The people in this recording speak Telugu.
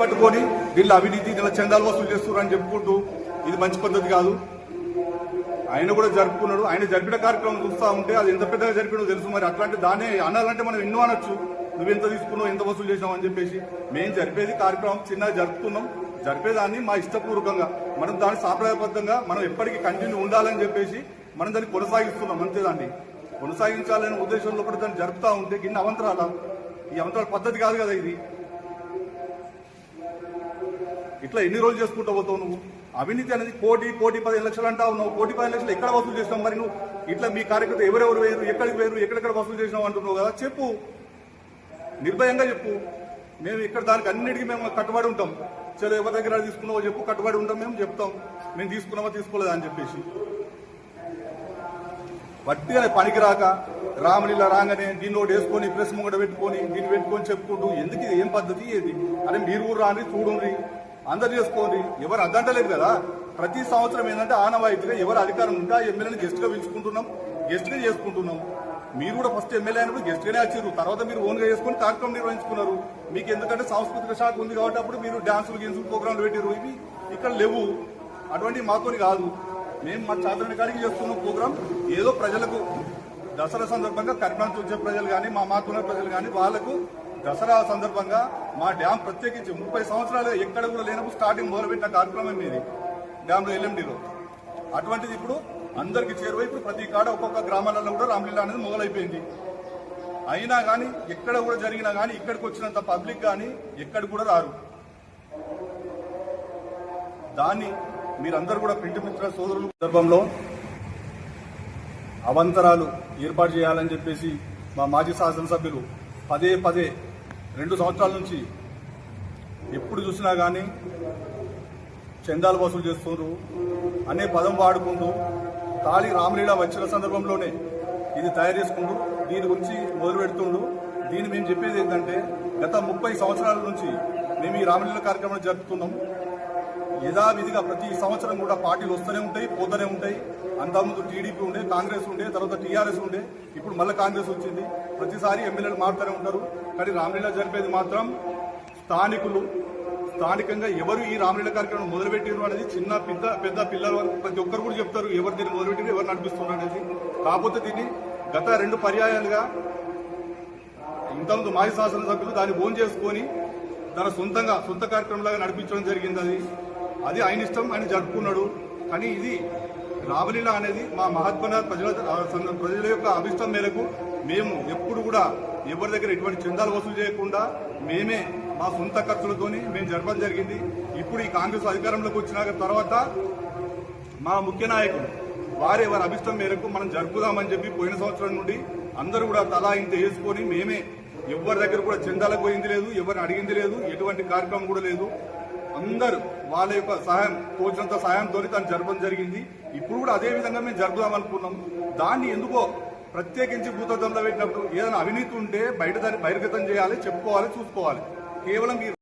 పట్టుకొని దీనిలో అవినీతి దీనిలో చందాలు వసూలు చేస్తున్నారు అని చెప్పుకుంటూ ఇది మంచి పద్ధతి కాదు. ఆయన కూడా జరుపుకున్నాడు. ఆయన జరిపిన కార్యక్రమం చూస్తా ఉంటే అది ఎంత పెద్దగా జరిపినో తెలుసు. మరి అట్లాంటి దాన్ని అనాలంటే మనం ఎన్నో అనొచ్చు. నువ్వు ఎంత తీసుకున్నావు ఎంత వసూలు చేసినావు అని చెప్పేసి మేము జరిపేది కార్యక్రమం చిన్నగా జరుపుతున్నాం జరిపేదాన్ని మా ఇష్టపూర్వకంగా. మనం దాన్ని సాంప్రదాయబద్ధంగా మనం ఎప్పటికీ కంటిన్యూ ఉండాలని చెప్పేసి మనం దాన్ని కొనసాగిస్తున్నాం. అంతే దాన్ని కొనసాగించాలనే ఉద్దేశంలో కూడా దాన్ని జరుపుతా ఉంటే గిన్నె అవంతరాల? ఈ అవంతరాల పద్ధతి కాదు కదా ఇది. ఇట్లా ఎన్ని రోజులు చేసుకుంటూ పోతావు నువ్వు? అవినీతి అనేది కోటి కోటి పదిహేను లక్షలు అంటావు నువ్వు కోటి పదిహేను లక్షలు ఎక్కడ వసూలు చేసినావు మరి నువ్వు? ఇట్లా మీ కార్యకర్త ఎవరెవరు వేరు ఎక్కడికి వేరు ఎక్కడెక్కడ వసూలు చేసినావు అంటున్నావు కదా? చెప్పు. నిర్భయంగా చెప్పు. మేము ఇక్కడ దానికి అన్నిటికీ మేము కట్టుబడి ఉంటాం. చలో ఎవరి దగ్గర తీసుకున్నావో చెప్పు కట్టుబడి ఉంటాం మేము చెప్తాం. మేము తీసుకున్నామో తీసుకోలేదా అని చెప్పేసి. వట్టిగా పనికిరాక రామలీల రాగానే దీన్ని ఒకటి వేసుకొని ప్రెస్ ముంగట పెట్టుకొని దీన్ని పెట్టుకొని చెప్పుకుంటూ ఎందుకు ఇది? ఏం పద్ధతి ఏది అరే మీరు కూడా రాని చూడండి అందరు చేసుకోండి ఎవరు అద్దంటలేదు కదా? ప్రతి సంవత్సరం ఏంటంటే ఆనవాయితీగా ఎవరు అధికారం ఉంటే ఆ ఎమ్మెల్యేని గెస్ట్గా పిలుచుకుంటున్నాం గెస్ట్గా చేసుకుంటున్నాం. మీరు కూడా ఫస్ట్ ఎమ్మెల్యే అయినప్పుడు గెస్ట్ గానే వచ్చారు. తర్వాత మీరు ఓన్గా చేసుకుని కార్యక్రమం నిర్వహించుకున్నారు. మీకు ఎందుకంటే సాంస్కృతిక శాఖ ఉంది కాబట్టి అప్పుడు మీరు డాన్సులు గిన్సులు ప్రోగ్రాంలు పెట్టారు. ఇవి ఇక్కడ లేవు. అటువంటి మాతోని కాదు. మేము మా చాదరణ కాడికి చేస్తున్న ప్రోగ్రాం. ఏదో ప్రజలకు దసరా సందర్భంగా కరీంనగర్ వచ్చే ప్రజలు కానీ మా మాతున్న ప్రజలు కానీ వాళ్ళకు దసరా సందర్భంగా మా డ్యామ్ ప్రత్యేకించి ముప్పై సంవత్సరాలు ఎక్కడ కూడా లేనప్పుడు స్టార్టింగ్ మొదలుపెట్టిన కార్యక్రమం ఇది డ్యామ్లో ఎల్ఎండిలో. అటువంటిది ఇప్పుడు అందరికి చేరువై ఇప్పుడు ప్రతి కాడ ఒక్కొక్క గ్రామాలలో కూడా రామలీల అనేది మొదలైపోయింది. అయినా కానీ ఎక్కడ కూడా జరిగినా కానీ ఇక్కడికి వచ్చినంత పబ్లిక్ కానీ ఎక్కడ కూడా రారు. దాన్ని మీరందరూ కూడా ప్రింట్ మిత్ర సోదరుల సందర్భంలో అవంతరాలు ఏర్పాటు చేయాలని చెప్పేసి మా మాజీ శాసనసభ్యులు పదే పదే రెండు సంవత్సరాల నుంచి ఎప్పుడు చూసినా కానీ చందాలు వసూలు చేస్తున్నారు అనే పదం వాడుకుంటూ తాళి రామలీల వచ్చిన సందర్భంలోనే ఇది తయారు చేసుకుంటూ దీని గురించి మొదలు పెడుతుండు దీన్ని మేము చెప్పేది ఏంటంటే గత ముప్పై సంవత్సరాల నుంచి మేము ఈ రామలీల కార్యక్రమం జరుపుతున్నాం. యథావిధిగా ప్రతి సంవత్సరం కూడా పార్టీలు వస్తూనే ఉంటాయి పోతూనే ఉంటాయి. అంతకుముందు టీడీపీ ఉండే కాంగ్రెస్ ఉండే తర్వాత టీఆర్ఎస్ ఉండే ఇప్పుడు మళ్ళీ కాంగ్రెస్ వచ్చింది. ప్రతిసారి ఎమ్మెల్యేలు మారుతూనే ఉంటారు. కానీ రామలీల జరిపేది మాత్రం స్థానికులు స్థానికంగా ఎవరు ఈ రామలీల కార్యక్రమం మొదలుపెట్టారు అనేది చిన్న పెద్ద పెద్ద పిల్లల వరకు ప్రతి ఒక్కరు కూడా చెప్తారు. ఎవరు దీన్ని మొదలుపెట్టారు ఎవరు నడిపిస్తున్నారు అనేది. కాకపోతే దీన్ని గత రెండు పర్యాయాలుగా ఇంతకుముందు మాజీ శాసనసభ్యులు దాన్ని ఓన్ చేసుకొని తన సొంతంగా సొంత కార్యక్రమంలాగా నడిపించడం జరిగింది అది. అది ఆయన ఇష్టం ఆయన జరుపుకున్నాడు. కానీ ఇది రామలీల అనేది మా మహాత్మన ప్రజల ప్రజల యొక్క అభిష్టం మేరకు మేము ఎప్పుడు కూడా ఎవరి దగ్గర ఎటువంటి చందాలు వసూలు చేయకుండా మేమే మా సొంత ఖర్చులతోని మేము జరపడం జరిగింది. ఇప్పుడు ఈ కాంగ్రెస్ అధికారంలోకి వచ్చిన తర్వాత మా ముఖ్య నాయకులు వారే వారి అభిష్టం మేరకు మనం జరుపుదామని చెప్పి పోయిన సంవత్సరం నుండి అందరూ కూడా తలా ఇంత వేసుకొని మేమే ఎవరి దగ్గర కూడా చందాలకు పోయింది లేదు ఎవరిని అడిగింది లేదు ఎటువంటి కార్యక్రమం కూడా లేదు. అందరూ వాళ్ళ యొక్క సహాయం తోచినంత సహాయంతో తను జరపడం జరిగింది. ఇప్పుడు కూడా అదే విధంగా మేము జరుపుదామనుకున్నాం దాన్ని ఎందుకో ప్రత్యేకించి భూతత్వంలో పెట్టినప్పుడు ఏదైనా అవినీతి ఉంటే బయట దాన్ని బహిర్గతం చేయాలి చెప్పుకోవాలి చూసుకోవాలి. కేవలం